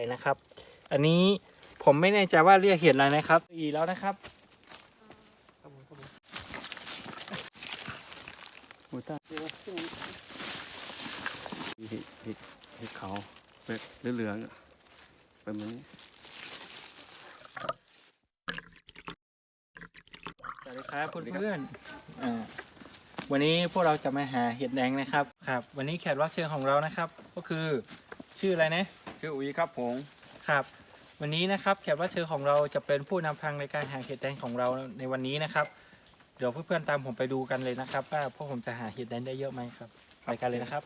ข่นะครับ อันนี้ผมไม่แน่ใจว่าเรียกเห็ดอะไรนะครับ อีแล้วนะครับหมูต้าเห็ดเห็ดเห็ดขาวเป็นเหลืองๆอะเป็นแบบนี้สวัสดีครับเพื่อนๆอ่าวันนี้พวกเราจะมาหาเห็ดแดงนะครับ ครับ วันนี้แขกรับเชิญของเรานะครับ ก็คือชื่ออะไรนะ ชื่ออุ๋ยครับผมครับ วันนี้นะครับแขกรับเชิญของเราจะเป็นผู้นำทางในการหาเห็ดแดงของเราในวันนี้นะครับ เดี๋ยวเพื่อนๆตามผมไปดูกันเลยนะครับว่าพวกผมจะหาเห็ดแดงได้เยอะไหมครับไปกันเลยนะครับ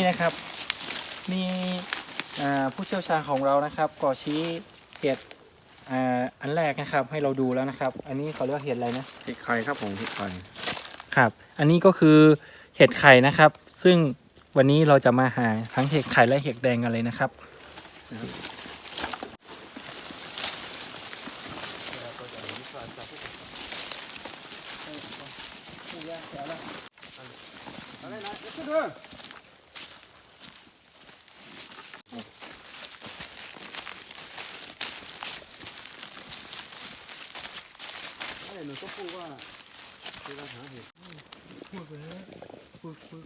นี่นะครับ มีอ่าผู้เชี่ยวชาญของเรานะครับก่อชี้เห็ดอ่าอันแรกนะครับให้เราดูแล้วนะครับ อันนี้เขาเรียกว่าเห็ดอะไรนะเห็ดไข่ครับผมเห็ดไข่ครับ อันนี้ก็คือเห็ดไข่นะครับ ซึ่งวันนี้เราจะมาหาทั้งเห็ดไข่และเห็ดแดงกันเลยนะครับ อะไรนะเดี๋ยวเด้ออะไรหนูก็พูดว่าคือเราหาเห็ด พูดไปเลยพูดพูด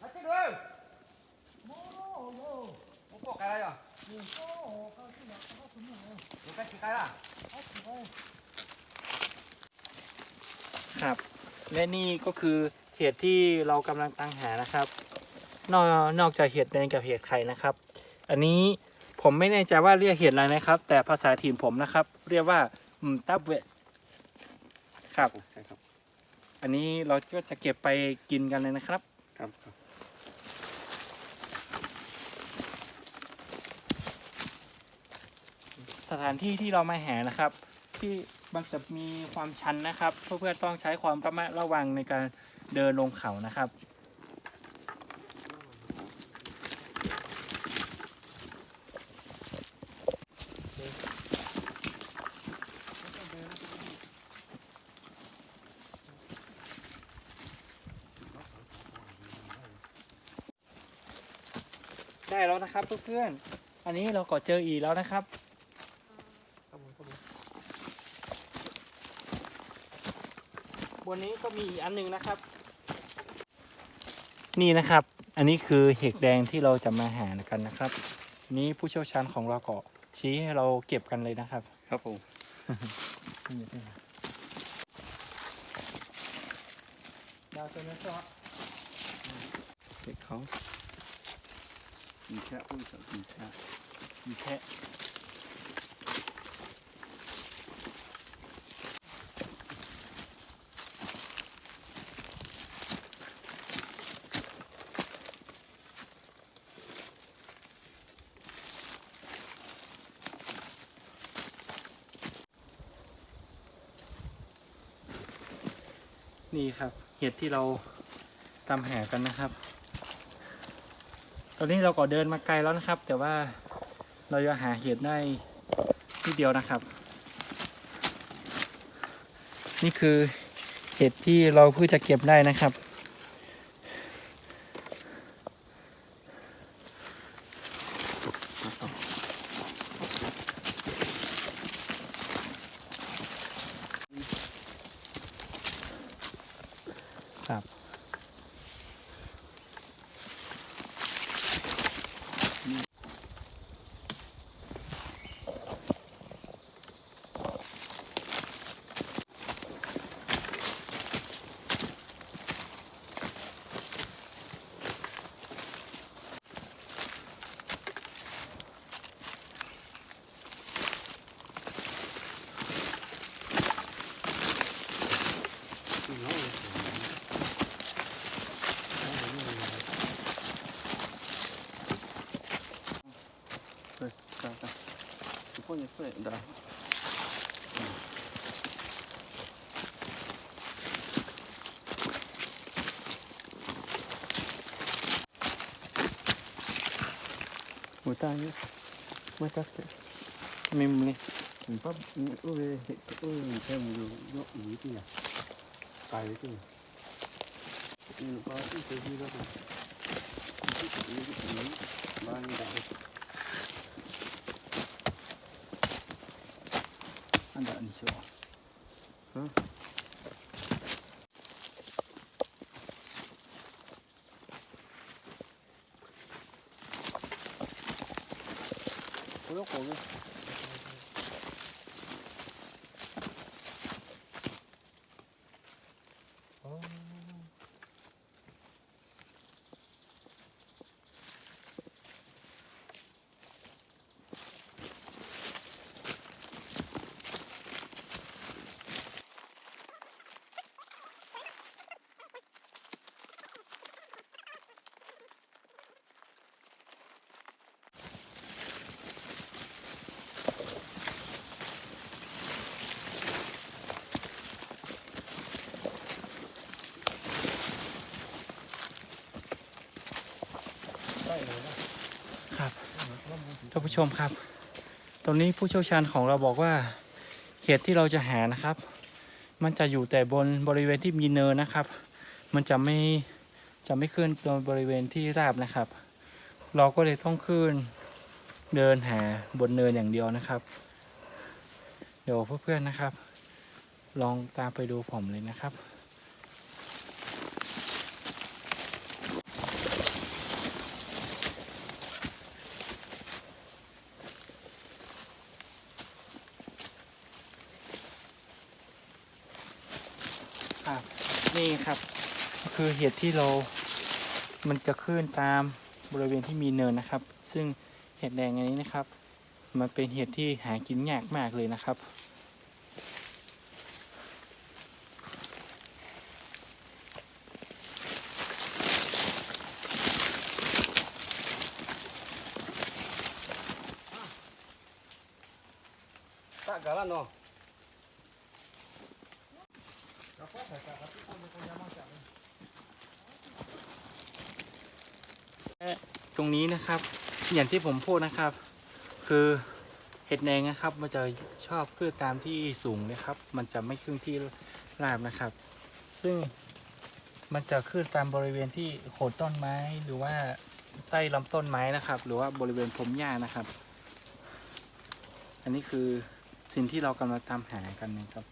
มาเจ้าเด้อโม่โม่โม่ปอกอะไรอะโม่เขาที่ไหนเขาคุณหนูหนูกันกี่ไก่ล่ะ ครับ และนี่ก็คือเห็ดที่เรากำลังตั้งหานะครับ นอกนอกจากเห็ดแดงกับเห็ดไข่นะครับ อันนี้ผมไม่แน่ใจว่าเรียกเห็ดอะไรนะครับ แต่ภาษาถิ่นผมนะครับ เรียกว่าอืมตับเวะครับใช่ครับ อันนี้เราก็จะเก็บไปกินกันเลยนะครับครับครับสถานที่ที่เรามาหานะครับ ที่ มันจะมีความชันนะครับเพื่อนๆต้องใช้ความระมัดระวังในการเดินลงเขานะครับได้แล้วนะครับเพื่อนๆ อันนี้เราก็เจออีกแล้วนะครับ บนนี้ก็มีอีกอันหนึงนะครับ นี่นะครับ อันนี้คือเห็ดแดงที่เราจะมาหากันนะครับ นี้ผู้เชี่ยวชาญของเราก็ชี้ให้เราเก็บกันเลยนะครับ ครับผมดาวตัวนี้ชอบเห็ดเขามีแค่พูดกับมีแค่มีแค่ นี่ครับ เห็ดที่เราตามหากันนะครับ ตอนนี้เราก็เดินมาไกลแล้วนะครับ แต่ว่าเราจะหาเห็ดได้ที่เดียวนะครับ นี่คือเห็ดที่เราเพิ่งจะเก็บได้นะครับ 보니까 나. 못하니 못했대. 민물이. 김밥 우리 우리 배우로 요 이기야. 가야지. 이거 봐 이거 이거. 이거 이거 많이 다 했어. 不用火了。 ครับท่านผู้ชมครับ ตรงนี้ผู้เชี่ยวชาญของเราบอกว่าเห็ดที่เราจะหานะครับ มันจะอยู่แต่บนบริเวณที่มีเนินนะครับ มันจะไม่จะไม่ขึ้นบนบริเวณที่ราบนะครับ เราก็เลยต้องขึ้นเดินหาบนเนินอย่างเดียวนะครับ เดี๋ยวเพื่อนๆนะครับ ลองตามไปดูผมเลยนะครับ นี่ครับก็คือเห็ดที่เรา มันจะขึ้นตามบริเวณที่มีเนินนะครับ ซึ่งเห็ดแดงอันนี้นะครับ มันเป็นเห็ดที่หากินยากมากเลยนะครับ tak galan no ต รงนี้นะครับ อย่างที่ผมพูดนะครับ คือเห็ดแดงนะครับ มันจะชอบขึ้นตามที่สูงนะครับ มันจะไม่ขึ้นที่ราบนะครับ ซึ่งมันจะขึ้นตามบริเวณที่โคนต้นไม้หรือว่าใต้ลำต้นไม้นะครับ หรือว่าบริเวณพรมหญ้านะครับ อันนี้คือสิ่งที่เรากำลังตามหากันนะครับ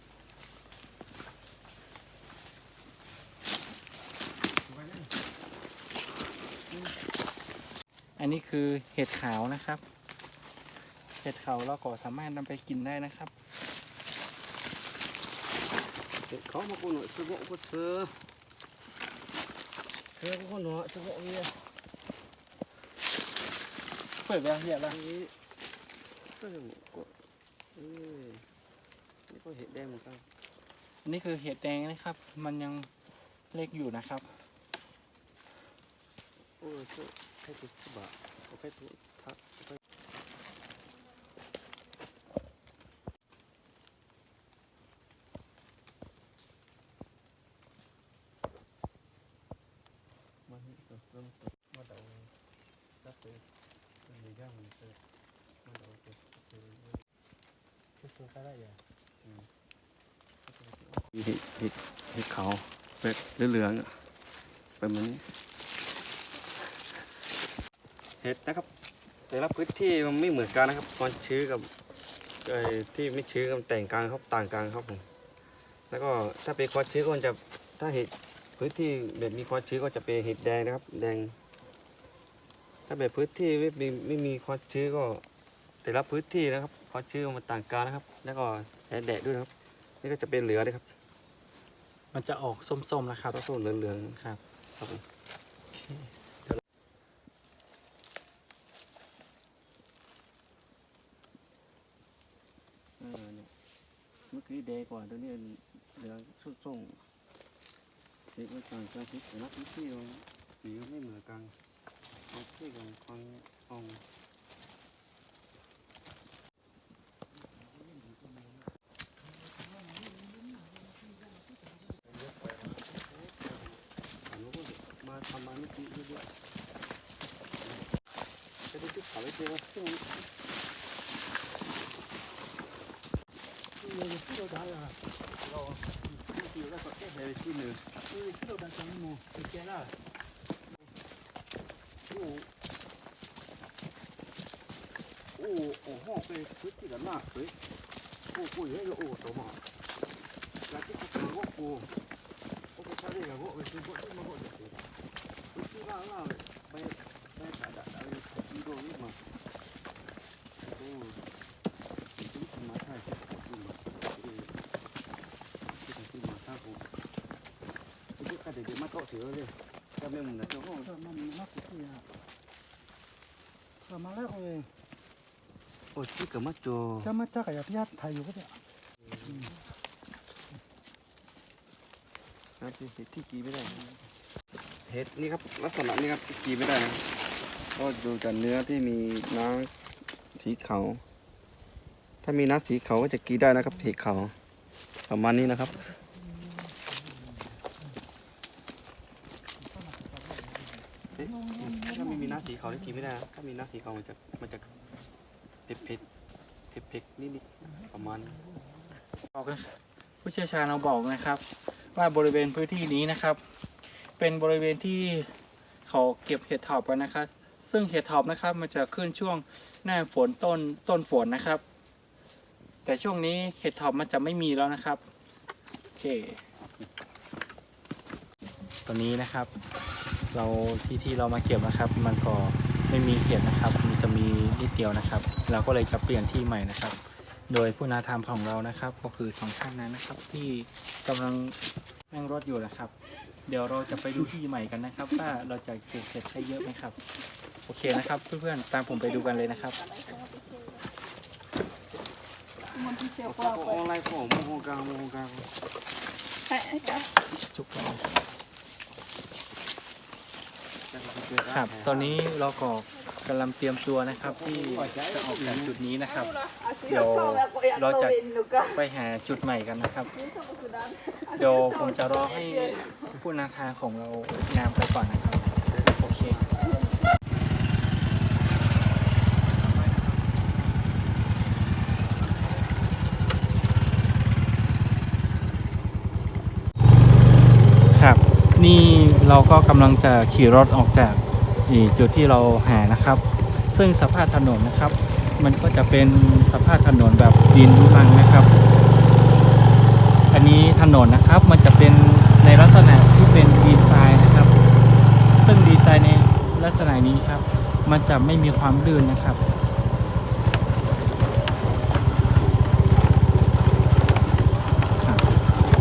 อันนี้คือเห็ดขาวนะครับ เห็ดขาวเราก็สามารถนำไปกินได้นะครับ để có một con nội sư bộ có sơ sơ có con nội sư bộ kia เปิดแล้วเหียแล้ว Đấy. Cái này một con Ê. Nó có hiện đen một con อันนี้คือเห็ดแดงนะครับ มันยังเล็กอยู่นะครับ ค่ตัวบะเอาแค่ตัวทักมันตัวตัวมาดูตัดตัวมันดีจังมันตัวมาเดาตัวตัคือสุดก็ได้ยังอืมเห็ดเห็ดเห็ดเขาเป็ดเหลืองๆเปมัน เห็ดนะครับ แต่ละพื้นที่มันไม่เหมือนกันนะครับความชื้นกับไอ้ที่ไม่ชื้นกันแต่งกันครับต่างกันครับผมแล้วก็ถ้าเป็นความชื้นก็มันจะถ้าเห็ดพื้นที่แบบมีความชื้นก็จะเป็นเห็ดแดงนะครับ แดง ถ้าแบบพื้นที่ไม่มีไม่มีความชื้นก็ แต่ละพื้นที่นะครับความชื้นมันต่างกันนะครับ แล้วก็แสงแดดด้วยนะครับ นี่ก็จะเป็นเหลือเลยครับ มันจะออกส้มๆนะครับส้มๆเหลืองครับๆครับผม เออเนี่ย ดีเดย์กว่าตัวนี้เหลือส้มๆสีมันต่างกันที่แต่ละที่มันสีมันไม่เหมือนกันเอาที่กันฟังฟังทำมาเมื่อกี้ด้วยจะได้จุดขาวไว้เจอซึ่ง ที่หนึ่ง โอ้โอ้ห้องไปพื้นที่กันมากเลยโอ้กูเยอะโอ้ตัวมาแล้วที่เขาบอกกูโอ้ dia matok sih oleh kami mula tu oh sama masuk ya sama lah oi oh si ke maco sama tak kayak tiap tayu ko nanti ที่กีไม่ได้เห็ดนี่ครับลักษณะนี้ครับที่กีไม่ได้นะก็ดูจากเนื้อที่มีน้ำสีขาวถ้ามีน้ำสีขาวก็จะกีได้นะครับสีขาวประมาณนี้นะครับ ถ้าไม่มีน้ำสีขาวนี่กีไม่ได้นะถ้ามีน้ำสีขาวมันจะมันจะเผ็ดเผ็ดเผ็ดเผ็ดนิดๆประมาณบอกผู้เชี่ยวชาญเราบอกนะครับ ว่าบริเวณพื้นที่นี้นะครับ เป็นบริเวณที่เขาเก็บเห็ดถอบกันนะครับ ซึ่งเห็ดถอบนะครับมันจะขึ้นช่วงหน้าฝนต้นต้นฝนนะครับ แต่ช่วงนี้เห็ดถอบมันจะไม่มีแล้วนะครับโอเคตอนนี้นะครับ เราที่ที่เรามาเก็บนะครับ มันก็ไม่มีเห็ดนะครับ มันจะมีนิดเดียวนะครับ เราก็เลยจะเปลี่ยนที่ใหม่นะครับ โดยผู้นาธรรมของเรานะครับ ก็คือสองท่านนั้นนะครับ ที่กำลังนั่งรถอยู่นะครับ เดี๋ยวเราจะไปดูที่ใหม่กันนะครับ ว่าเราจะเก็บเห็ดได้เยอะไหมครับ โอเคนะครับ เพื่อนๆตามผมไปดูกันเลยนะครับออนไลน์ขอ ครับ ตอนนี้เราก็กำลังเตรียมตัวนะครับที่จะออกจากจุดนี้นะครับ เดี๋ยวเราจะไปหาจุดใหม่กันนะครับ เดี๋ยวผมจะรอให้ผู้นาทาของเรางามไปก่อนนะครับ โอเค ครับ นี่เราก็กำลังจะขี่รถออกจากจุดที่เราหานะครับ ซึ่งสภาพถนนนะครับ มันก็จะเป็นสภาพถนนแบบดินรุรังนะครับ อันนี้ถนนนะครับมันจะเป็นในลักษณะที่เป็นดีไซน์นะครับ ซึ่งดีไซน์ในลักษณะนี้ครับ มันจะไม่มีความลื่นนะครับ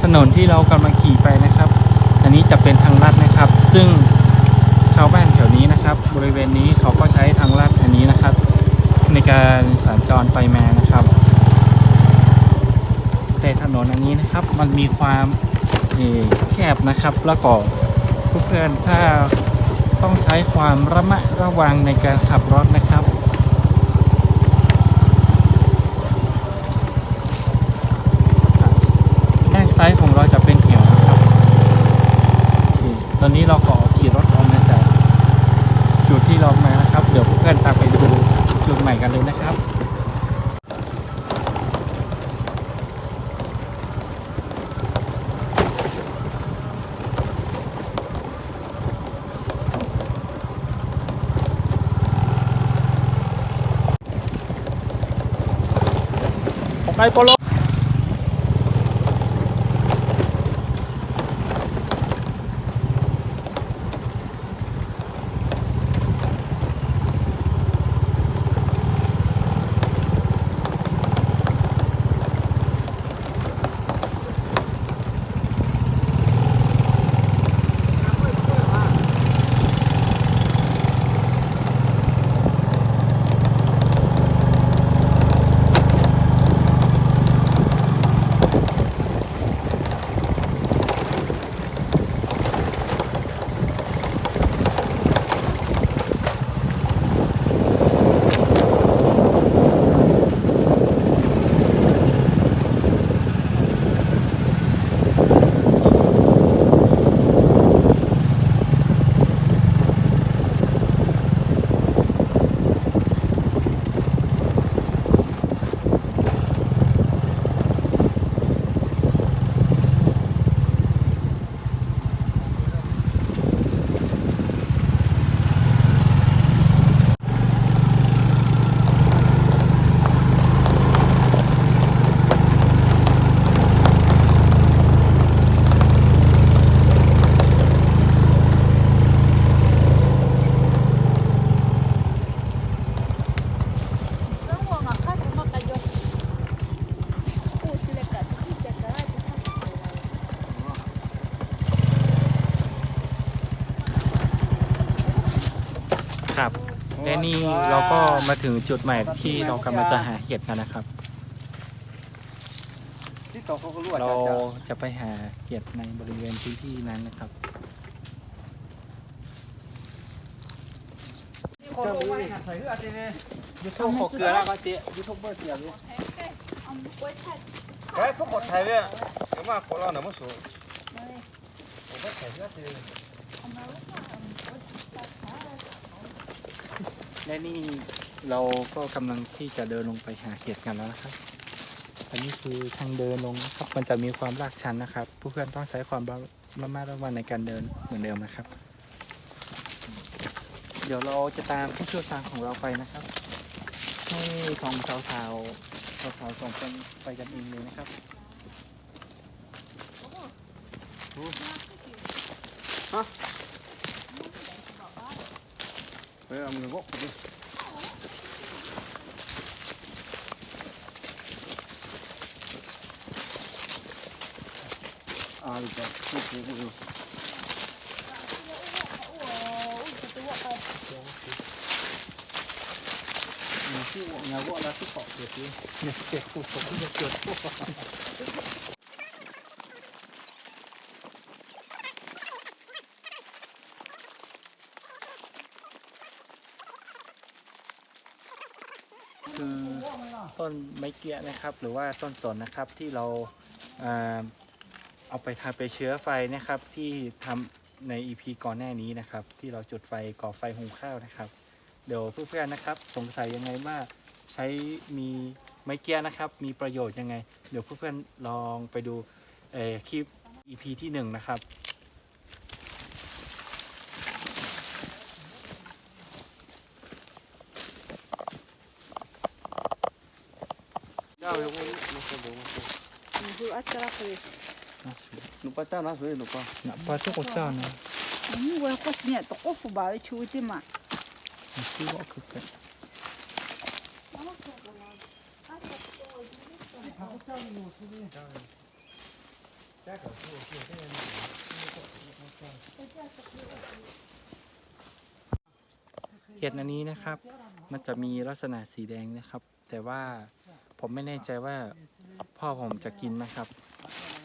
ถนนที่เรากำลังขี่ไปนะครับ นนี้จะเป็นทางลัดนะครับ ซึ่งชาวบ้านแถวนี้นะครับ บริเวณนี้เขาก็ใช้ทางลัดอันนี้นะครับ ในการสัญจรไปมานะครับ แต่ถนนอันนี้นะครับมันมีความแคบนะครับแล้วก็เพื่อนถ้าต้องใช้ความระมัดระวังในการขับรถนะครับด้านซ้ายของเราจะเป็นเหวนะครับโอเค ตอนนี้เราขอขี่รถออกมาจากจุดที่เรามานะครับ เดี๋ยวเพื่อนๆตามไปดูจุดใหม่กันเลยนะครับไปโปโล ครับ และนี่เราก็มาถึงจุดใหม่ที่เรากำลังจะหาเห็ดกันนะครับ ที่ต่อเขาก็รู้ว่าเราจะจะไปหาเห็ดในบริเวณพื้นที่นั้นนะครับคนลงมาใส่เสื้อจีนี่ยูทูบขอเกลือแล้วก็เจ๊ยูทูบเบอร์เสียรู้เฮ้ยพวกกดไทยเนี่ยเดี๋ยวมาคนเราหน่ะมันสูงผมก็ใส่เสื้อจีน และนี่เราก็กำลังที่จะเดินลงไปหาเห็ดกันแล้วนะครับ อันนี้คือทางเดินลงนะครับ มันจะมีความลาดชันนะครับ ผู้เพื่อนต้องใช้ความระมัดระวังในการเดินเหมือนเดิมนะครับ เดี๋ยวเราจะตามผู้เชี่ยวชาญของเราไปนะครับ ให้ทองสาวสาวสาวสาวสองคนไปกันเองเลยนะครับออมันก็ดิอ่าดิจ้ะ Yeah, I'm gonna walk with this. Alba, Nanti nak buat lah tu pak dia tu. Nanti aku tak boleh. คือต้นไม้เกี้ยนะครับ หรือว่าต้นสนนะครับที่เราเอาไปทำไปเชื้อไฟนะครับ ที่ทำใน EP ก่อนหน้านี้นะครับ ที่เราจุดไฟก่อไฟหุงข้าวนะครับ เดี๋ยวเพื่อนๆนะครับ สงสัยยังไงว่าใช้มีไม้เกี้ยนะครับ มีประโยชน์ยังไง เดี๋ยวเพื่อนๆลองไปดูคลิป EP ที่หนึ่งนะครับ nupa ta na sui nupa nupa to ko ta na ni wa ko ni to ko fu ba we chu ti ma si wa ku ka เห็ดอันนี้นะครับ มันจะมีลักษณะสีแดงนะครับ แต่ว่าผมไม่แน่ใจว่าพ่อผมจะกินไหมครับ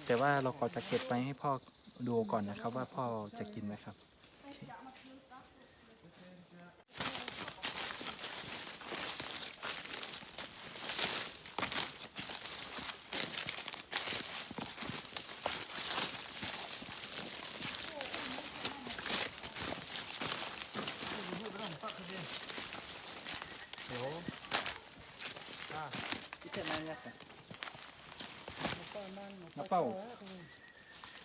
แต่ว่าเราก็จะเก็บไปให้พ่อดูก่อนนะครับ ว่าพ่อจะกินไหมครับ ที่เช่นนั้นนะครับ น้ำเป้า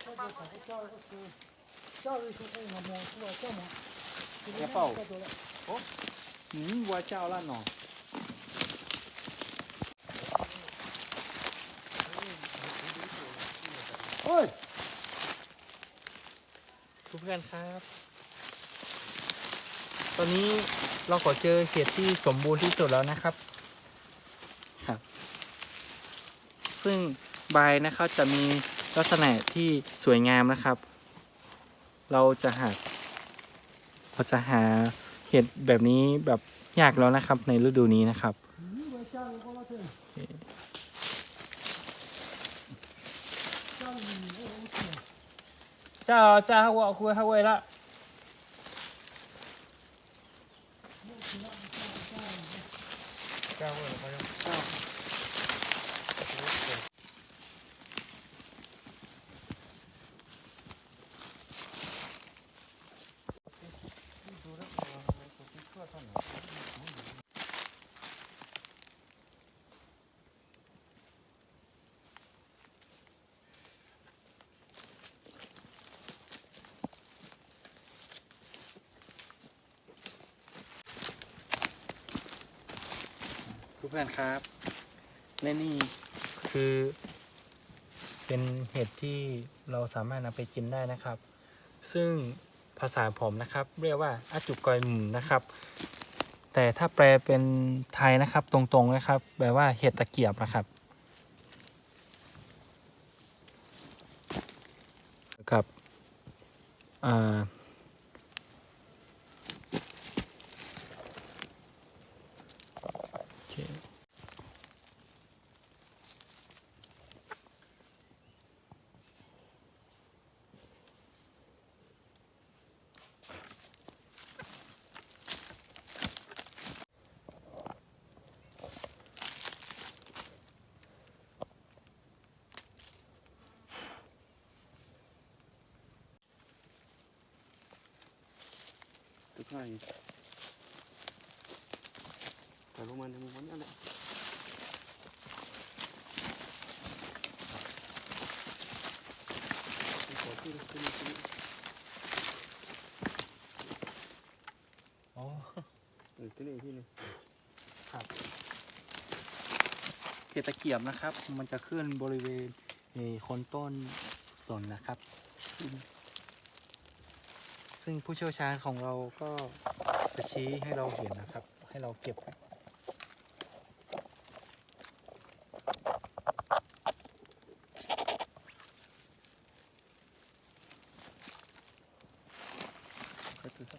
น้ำเป้าโอ้หืมวัวเจ้าละหนอเฮ้ยทุกเพื่อนครับ ตอนนี้เราขอเจอเห็ดที่สมบูรณ์ที่สุดแล้วนะครับ ครับ ซึ่ง ใบนะครับจะมีลักษณะที่สวยงามนะครับ เราจะหาเราจะหาเห็ดแบบนี้แบบยากแล้วนะครับ ในฤดูนี้นะครับเจ้าเจ้าหัวคุยหัวละ่นครับ และนี่คือ เป็นเห็ดที่เราสามารถนำไปกินได้นะครับ ซึ่งภาษาผมนะครับ เรียกว่าอาจุกอยหมุมนะครับ แต่ถ้าแปลเป็นไทยนะครับตรงๆนะครับ แปลว่าเห็ดตะเกียบนะครับกับอ่า แต่ลงมาในมุมนั้นแหละขอที่ที่นี่ที่นี่อ๋อเออที่นี่ที่นี่ครับเห็ดตะเกียบนะครับ มันจะขึ้นบริเวณนี่โคนต้นสนนะครับ ซึ่งผู้เชี่ยวชาญของเราก็จะชี้ให้เราเห็นนะครับ ให้เราเก็บก็คือสั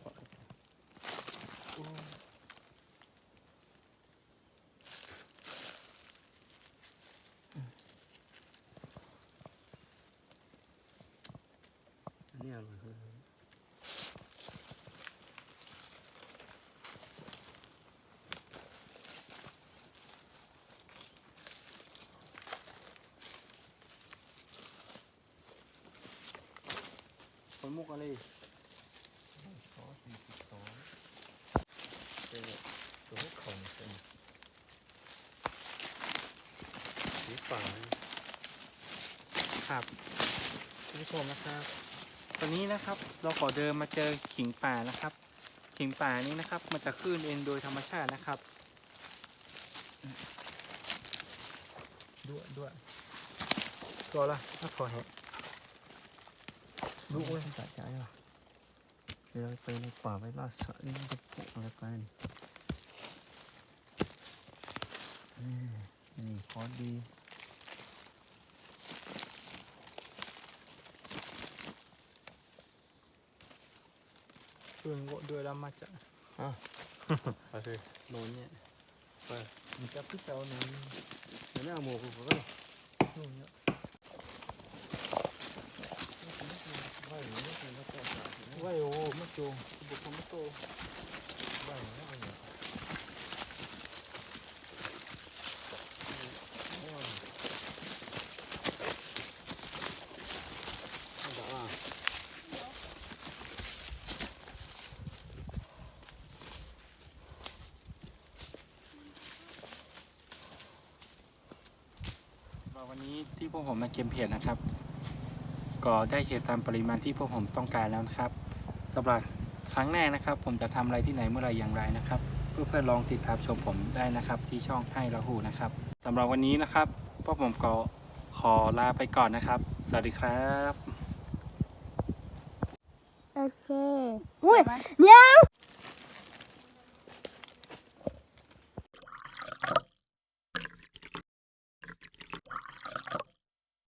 นนี้อร่อยเลย ผล มุกอะไรสองสี่สิบสองเจอตัวให้ของเป็นสีฟ้าครับคุณผู้ชมนะครับตอนนี้นะครับเราขอเดินมาเจอขิงป่านะครับ ขิงป่านี้นะครับ มันจะขึ้นเองโดยธรรมชาตินะครับด้วยด้วยตัวละถ้าขอแหะลู กเว้ยสะใจอะเดี๋ยวไปในป่าไปล่าสัตว์นี่จะปลุกอะไรไปนี่นี่คอดีเพื่อนโง่ด้วยแล้วมาจะไปเลยโนนเนี่ยไปมันจะพิจารณาเดี๋ยวนี้เอาหมูกูก็นู่นเนี่ย ไม่ไม่เป็นแล้วก็สาดนะว่าโอ้มะจูบุกคอมโตบ้านแล้วเนี่ยวันนี้ที่พวกผมมาเก็บเห็ดนะครับ ก็ได้เห็ดตามปริมาณที่พวกผมต้องการแล้วนะครับสำหรับครั้งแรกนะครับ ผมจะทำอะไรที่ไหนเมื่อไหรอย่างไรนะครับเพื่อเพื่อนๆลองติดตามชมผมได้นะครับ ที่ช่องให้ละหูนะครับสำหรับวันนี้นะครับพวกผมก็ขอลาไปก่อนนะครับ สวัสดีครับ โอเคอุ้ยยัง